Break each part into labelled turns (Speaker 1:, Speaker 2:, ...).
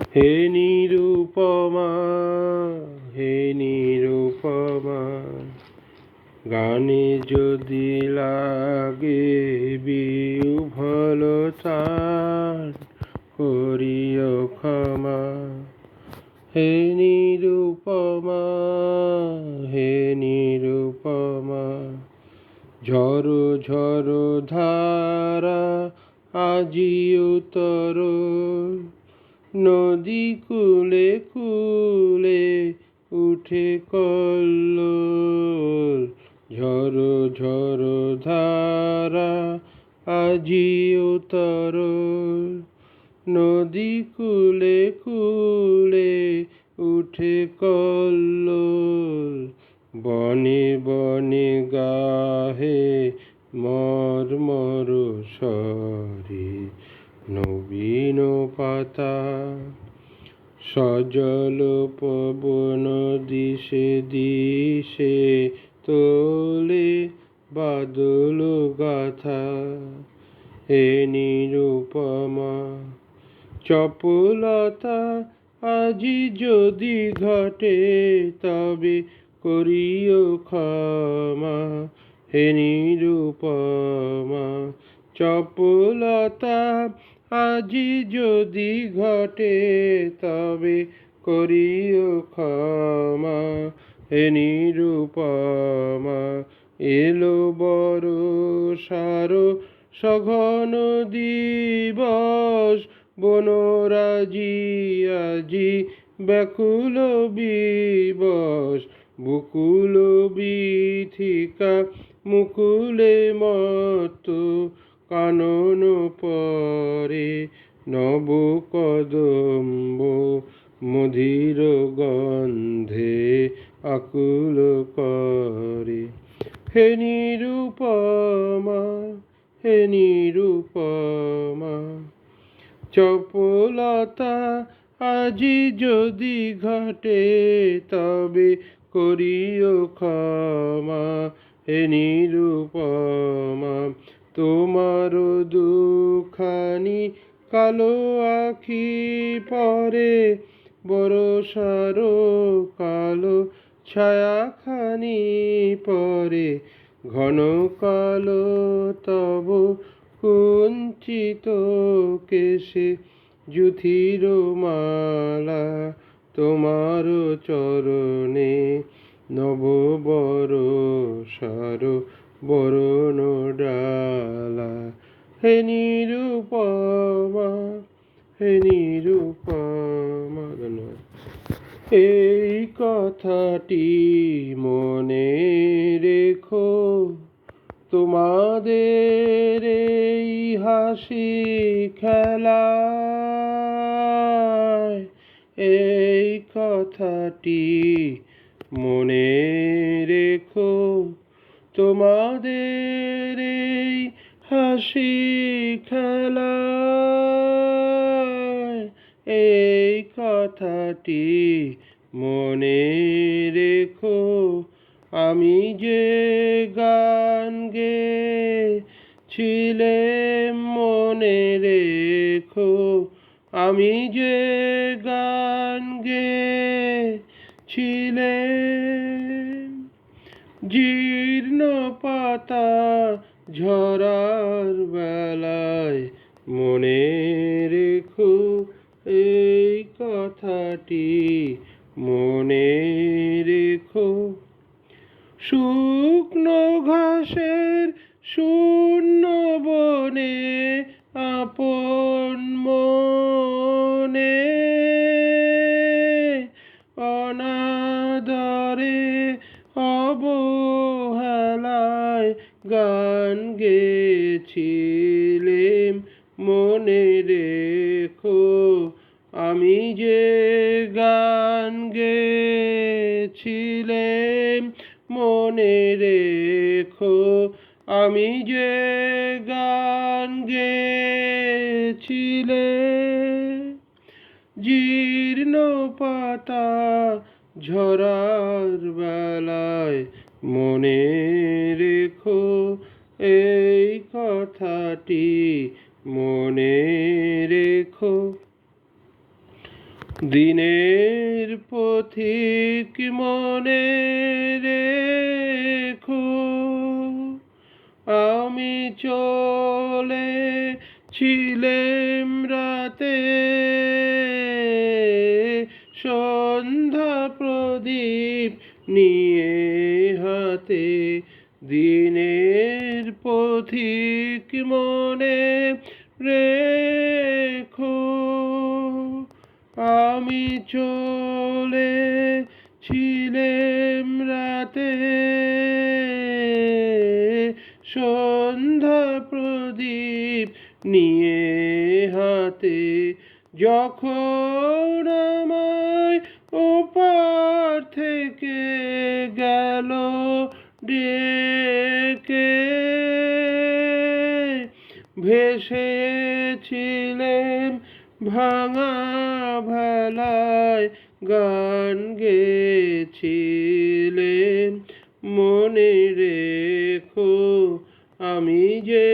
Speaker 1: হে নিরুপমা হে নিরুপমা, গানে যদি লাগে বিহল চান, করিও ক্ষমা। হে নিরুপমা হে নিরুপমা ঝড়ো ঝড়ো ধারা আজি উতর। নদী কুলে কুলে উঠে কল্ল ঝড়ো ঝড়ো ধারা, আজি উতর নদী কুলে কুলে উঠে কল্ল বনে বনে গাহে মর মর সরে নবীন পাতা সজল পবন দিশে দিশে তোলে বাদল গাথা। হে নিরুপমা চপলতা আজি যদি ঘটে তবে করিও ক্ষমা। হে নিরুপমা চপলতা আজি যদি ঘটে তবে করিও ক্ষমা, হে নিরুপমা, এলো বড় সারো সঘন দিবস, বনরাজি আজি ব্যাকুল বিবস, বুকুল বিথিকা মুকুলে মত কানন পরে নব কদম্ব মধুর গন্ধে আকুল করে। হে নিরূপমা হে নিরূপমা, চপলতা আজি যদি ঘটে তবে করিও ক্ষমা। হে নিরুপমা তোমার দুখানি কালো আখি পরে বরসার কালো ছায়াখানি পরে। ঘন কালো তব কুঞ্চিত কেশে যুথির মালা তোমার চরণে নব বর সার বরণ ডালা হে নিরুপমা হে নিরুপমা, ধন্যবাদ। এই কথাটি মনে রেখো, তোমাদের এই হাসি খেলায়। এই কথাটি মনে তোমাদের এই হাসি খেলায়, এই কথাটি মনে রেখো। আমি যে গান গে ছিলে মনে রেখো। আমি যে গান গে ছিলে জীর্ণ পাতা ঝরার বেলায় মনে রেখো এই কথাটি, মনে রেখো। শুকনো ঘাসের শূন্য বনে আপন মনে অনাদরে অবহেলায় গান গেছিলেম মনে রেখো, আমি যে গান গেছিলেম মনে রেখো, আমি যে গান গেছিলে জীর্ণ পাতা ঝরার বেলায় মনে রেখো এই কথাটি, মনে রেখো। দিনের পথিক মনে রেখো, আমি চলে ছিলেম রাতে। সন্ধ্যা প্রদীপ নিয়ে হাতে দিনের পথিক মনে রেখো। আমি চলে ছিলেম রাতে সন্ধ্যা প্রদীপ নিয়ে হাতে যখন ডেকে ভেসেছিলেন ভাঙা ভালায় গান গেছিলেন মনে রেখো আমি যে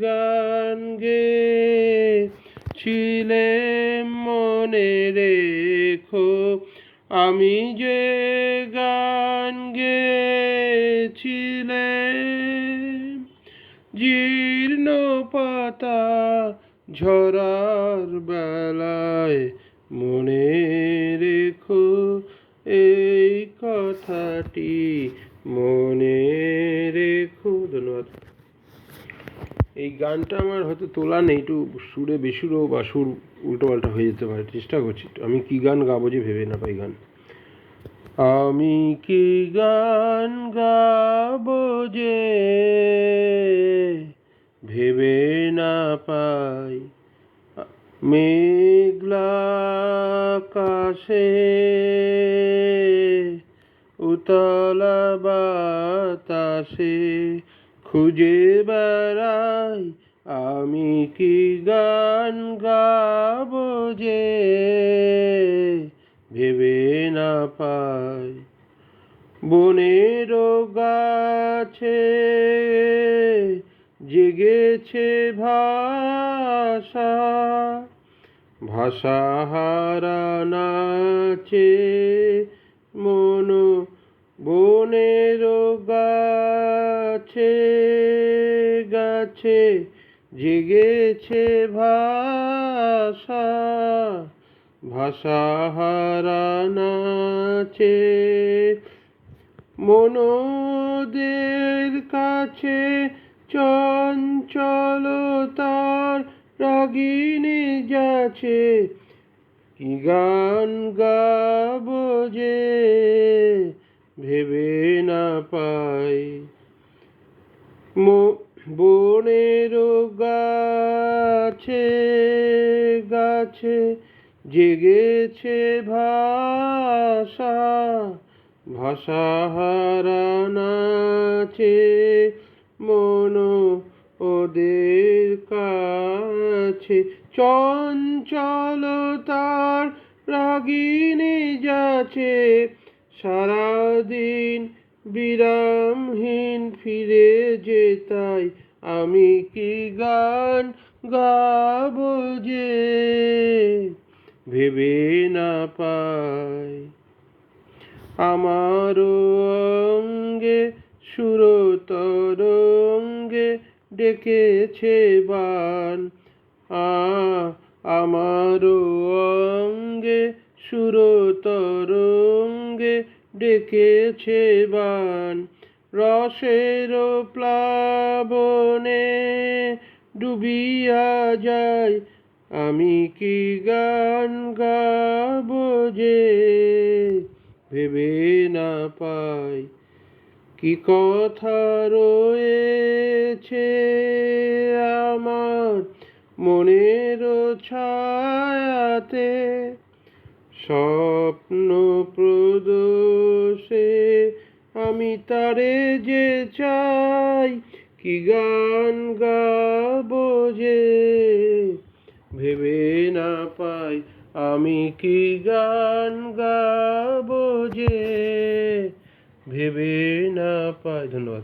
Speaker 1: গান গেছিলেম মনে রেখো আমি যে বেলায় মনে রেখো এই কথাটি। মনে রেখো। ধন্যবাদ। এই গানটা আমার হয়তো তোলা নেই, একটু সুরে বেসুরো বা সুর উল্টো পাল্টা হয়ে যেতে পারে, চেষ্টা করছি আমি কি গান গাবো যে ভেবে না পাই গান। আমি কি গান গাবো যে ভেবে না পাই মেঘলা আকাশে উতলা বাতাসে খুঁজে বেড়াই, আমি কি গান গাবো যে ভেবে না পাই? বনের গাছে জেগেছে ভাষা ভাষা হারা নাচে মন বনের গাছে গাছে জেগেছে ভাষা ভাষা হারা নাচে মনোদের কাছে চঞ্চলতার রাগিনী যাচ্ছে, কি গান গাবো যে ভেবে না পাই। বনের গাছে গাছে জেগেছে ভাষা ভাষা হারা নাচে। আমি কি গান গাবো যে ভেবে না পাই? আমার অঙ্গে সুরতরঙ্গে ডেকেছে বান। আমার অঙ্গে সুরতরঙ্গে ডেকেছে বান। রসের প্লাবনে ডুবিয়া যায় আমি কি গান গাবো যে ভেবে না পাই? কি কথা রয়েছে আমার মনের ছায়াতে? স্বপ্ন আমি তারে যে চাই, কি গান গাবো যে? ভেবে না পাই আমি কি গান গাবো যে? ভেবে না পাই। ধন্যবাদ।